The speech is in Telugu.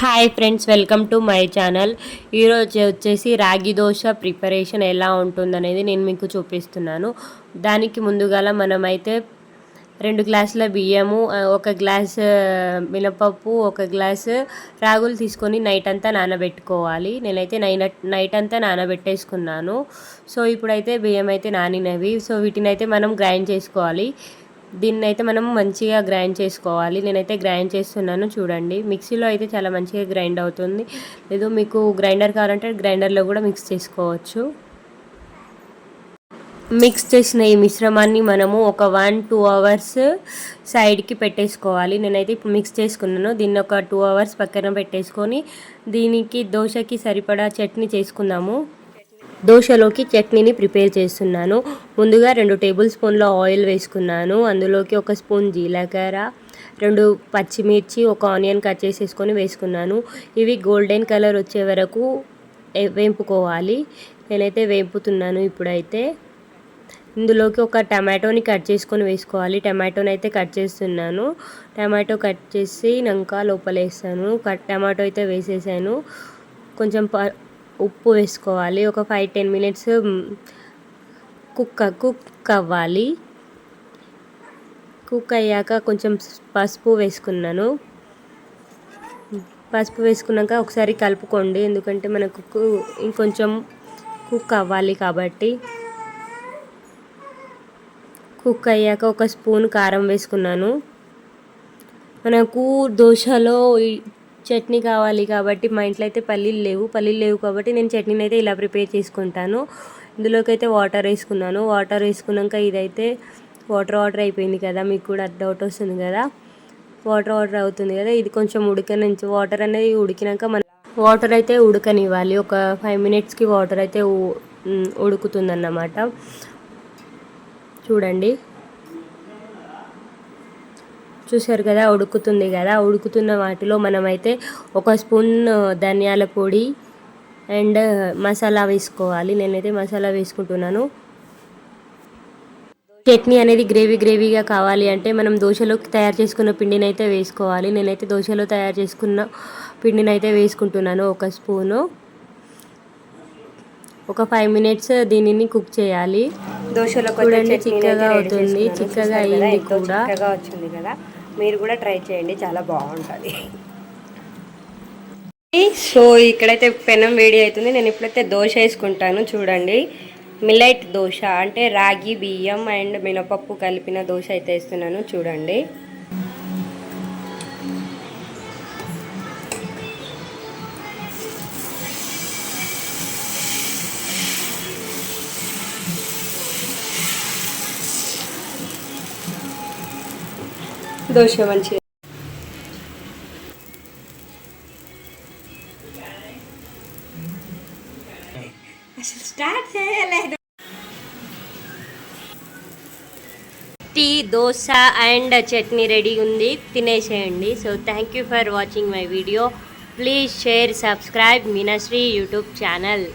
Hi friends welcome to my channel. ఈరోజు వచ్చేసి రాగి దోశ ప్రిపరేషన్ ఎలా ఉంటుందనేది నేను మీకు చూపిస్తున్నాను. దానికి ముందుగాల మనమైతే రెండు గ్లాసుల బియ్యము ఒక గ్లాస్ మినపప్పు ఒక గ్లాస్ రాగులు తీసుకొని నైట్ అంతా నానబెట్టుకోవాలి. నేనైతే నైన నైట్ అంతా నానబెట్టేసుకున్నాను. సో ఇప్పుడైతే బియ్యం అయితే నానినవి. సో వీటిని అయితే మనం గ్రైండ్ చేసుకోవాలి. దీన్ని అయితే మనం మంచిగా గ్రైండ్ చేసుకోవాలి. నేనైతే గ్రైండ్ చేస్తున్నాను చూడండి. మిక్సీలో అయితే చాలా మంచిగా గ్రైండ్ అవుతుంది. లేదు మీకు గ్రైండర్ కావాలంటే గ్రైండర్లో కూడా మిక్స్ చేసుకోవచ్చు. మిక్స్ చేసిన ఈ మిశ్రమాన్ని మనము ఒక వన్ టూ అవర్స్ సైడ్కి పెట్టేసుకోవాలి. నేనైతే ఇప్పుడు మిక్స్ చేసుకున్నాను. దీన్ని ఒక టూ అవర్స్ పక్కన పెట్టేసుకొని దీనికి దోశకి సరిపడా చట్నీ చేసుకుందాము. దోశలోకి చట్నీని ప్రిపేర్ చేస్తున్నాను. ముందుగా రెండు టేబుల్ స్పూన్ల ఆయిల్ వేసుకున్నాను. అందులోకి ఒక స్పూన్ జీలకర్ర రెండు పచ్చిమిర్చి ఒక ఆనియన్ కట్ చేసేసుకొని వేసుకున్నాను. ఇవి గోల్డెన్ కలర్ వచ్చే వరకు వేపుకోవాలి. నేనైతే వేపుతున్నాను ఇప్పుడైతే. ఇందులోకి ఒక టమాటోని కట్ చేసుకొని వేసుకోవాలి. టమాటోని అయితే కట్ చేస్తున్నాను. టమాటో కట్ చేసి నంక లోపలేస్తాను. కట్ టమాటో అయితే వేసేసాను. కొంచెం ప ఉప్పు వేసుకోవాలి. ఒక five ten minutes cook cook అవ్వాలి. కుక్ అయ్యాక కొంచెం పసుపు వేసుకున్నాను. పసుపు వేసుకున్నాక ఒకసారి కలుపుకోండి. ఎందుకంటే మనకు కు- ఇంకొంచెం కుక్ అవ్వాలి కాబట్టి. కుక్ అయ్యాక ఒక స్పూన్ కారం వేసుకున్నాను. మనకు దోశలో చట్నీ కావాలి కాబట్టి మా ఇంట్లో అయితే పల్లీలు లేవు. పల్లీలు లేవు కాబట్టి నేను చట్నీని అయితే ఇలా ప్రిపేర్ చేసుకుంటాను. ఇందులోకి అయితే వాటర్ వేసుకున్నాను. వాటర్ వేసుకున్నాక ఇదైతే వాటర్ వాటర్ అయిపోయింది కదా మీకు కూడా డౌట్ వస్తుంది కదా. వాటర్ వాటర్ అవుతుంది కదా ఇది కొంచెం ఉడకనించి వాటర్ అనేది ఉడికినాక మన వాటర్ అయితే ఉడకనివ్వాలి. ఒక ఫైవ్ మినిట్స్కి వాటర్ అయితే ఉడుకుతుందన్నమాట. చూడండి. చూసారు కదా ఉడుకుతుంది కదా. ఉడుకుతున్న వాటిలో మనమైతే ఒక స్పూన్ ధనియాల పొడి అండ్ మసాలా వేసుకోవాలి. నేనైతే మసాలా వేసుకుంటున్నాను. చట్నీ అనేది గ్రేవీ గ్రేవీగా కావాలి అంటే మనం దోశలోకి తయారు చేసుకున్న పిండిని అయితే వేసుకోవాలి. నేనైతే దోశలో తయారు చేసుకున్న పిండిని అయితే వేసుకుంటున్నాను. ఒక స్పూను. ఒక ఫైవ్ మినిట్స్ దీనిని కుక్ చేయాలి. చూడండి, చట్నీని చిక్కగా అవుతుంది. చిక్కగా అయింది కూడా. చిక్కగా వచ్చింది కదా? మీరు కూడా ట్రై చేయండి చాలా బాగుంటుంది. సో ఇక్కడైతే పెనం వేడి అవుతుంది. నేను ఇప్పుడైతే దోశ వేసుకుంటాను చూడండి. మిల్లెట్ దోశ అంటే రాగి బియ్యం అండ్ మినపప్పు కలిపిన దోశ అయితే వేస్తున్నాను చూడండి. దోశ మంచిగా. అసలు స్టార్ట్ చేయలేదు tea dosa and chutney ready ఉంది. తినేసేయండి. So thank you for watching my video please share subscribe Meenashri YouTube channel